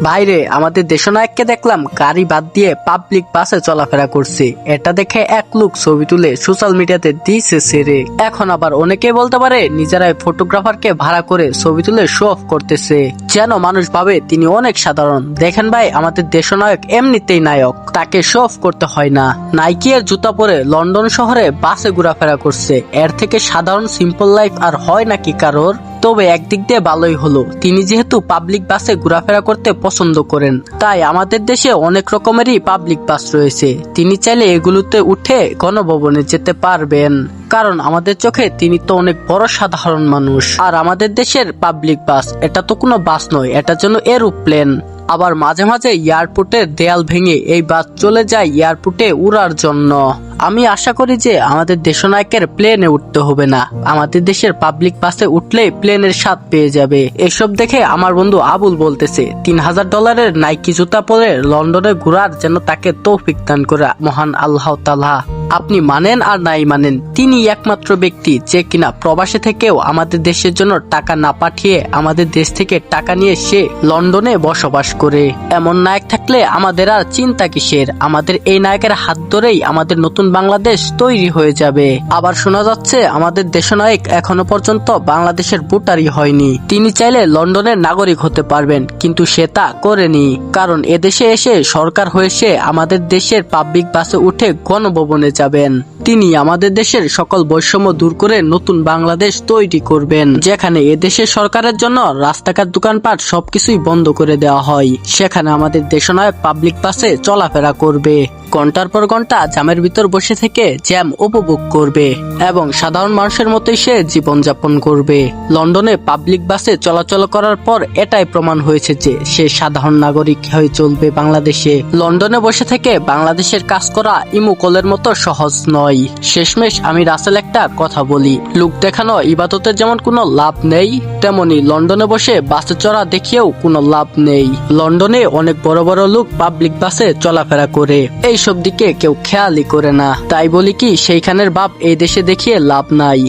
বাইরে আমাদের দেশনায়ককে দেখলাম গাড়ি বাদ দিয়ে পাবলিক বাসে চলাফেরা করছে। এটা দেখে এক লোক ছবি তুলে সোশ্যাল মিডিয়াতে দিয়েছে সেরে। এখন আবার অনেকে বলতে পারে নিজেরাই ফটোগ্রাফারকে ভাড়া করে ছবি তুলে শো অফ করতেছে। যেন মানুষ ভাবে তিনি অনেক সাধারণ। দেখেন ভাই, আমাদের দেশনায়ক এমনিতেই নায়ক। তাকে শো অফ করতে হয় না। নাইকি এর জুতা পরে লন্ডন শহরে বাসে ঘোরাফেরা করছে। এর থেকে সাধারণ সিম্পল লাইফ আর হয় নাকি কারোর? তবে একদিক দিয়ে ভালোই হলো। তিনি যেহেতু পাবলিক বাসে ঘোরাফেরা করতে পছন্দ করেন, তাই আমাদের দেশে অনেক রকমেরই পাবলিক বাস রয়েছে। তিনি চাইলে এগুলোতে উঠে গণভবনে যেতে পারবেন। কারণ আমাদের চোখে তিনি তো অনেক বড় সাধারণ মানুষ। আর আমাদের দেশের পাবলিক বাস এটা তো কোনো বাস নয়, এটা যেন এরোপ্লেন আবার মাঝে মাঝে এয়ারপোর্টের দেয়াল ভেঙে এই বাস চলে যায় এয়ারপোর্টে উড়ার জন্য। আমি আশা করি যে আমাদের দেশনায়কের প্লেনে উঠতে হবে না। আমাদের দেশের পাবলিক বাসে উঠলে প্লেনের স্বাদ পেয়ে যাবে। এসব দেখে আমার বন্ধু আবুল বলতেছে, তিন হাজার ডলারের নাইকি জুতা পরে লন্ডনে ঘোরার যেন তাকে তৌফিক দান করা, মহান আল্লাহ তালা আপনি মানেন আর নাই মানেন তিনি একমাত্র ব্যক্তি যে কিনা প্রবাসে থেকেও আমাদের দেশের জন্য টাকা না পাঠিয়ে আমাদের দেশ থেকে টাকা নিয়ে সে লন্ডনে বসবাস করে। এমন নায়ক থাকলে আমাদের আর চিন্তা কিসের? আমাদের এই নায়কের হাত ধরেই আমাদের নতুন বাংলাদেশ তৈরি হয়ে যাবে। আবার শোনা যাচ্ছে, আমাদের দেশনায়ক এখনও পর্যন্ত বাংলাদেশের ভোটারই হয়নি। তিনি চাইলে লন্ডনের নাগরিক হতে পারবেন, কিন্তু সে তা করেনি। কারণ এদেশে এসে সরকার হয়েছে আমাদের দেশের পাবলিক বাসে উঠে গণভবনে যাবেন। তিনি আমাদের দেশের সকল বৈষম্য দূর করে নতুন বাংলাদেশ তৈরি করবেন, যেখানে এদেশের সরকারের জন্য রাস্তাঘাট, দোকানপাট সবকিছুই বন্ধ করে দেওয়া হয়। সেখানে আমাদের দেশনায়ক পাবলিক বাসে চলাফেরা করবে। ঘণ্টার পর ঘণ্টা জ্যামের ভিতর বসে থেকে জ্যাম উপভোগ করবে এবং সাধারণ মানুষের মতোই সে জীবনযাপন করবে। লন্ডনে পাবলিক বাসে চলাচল করার পর এটাই প্রমাণ হয়েছে যে সে সাধারণ নাগরিক হয়ে চলবে বাংলাদেশে। লন্ডনে বসে থেকে বাংলাদেশের কাজ করা ইমুকলের মতো সহজ নয়। শেষমেশ আমি রাসেল একটা কথা বলি। লুক দেখানো ইবাদতের যেমন কোনো লাভ নেই, তেমনি লন্ডনে বসে বাসে চড়া দেখিয়েও কোনো লাভ নেই। লন্ডনে অনেক বড় বড় লোক পাবলিক বাসে চলাফেরা করে। এইসব দিকে কেউ খেয়ালই করে না। তাই বলি কি, সেইখানের বাপ এই দেশে দেখিয়ে লাভ নাই।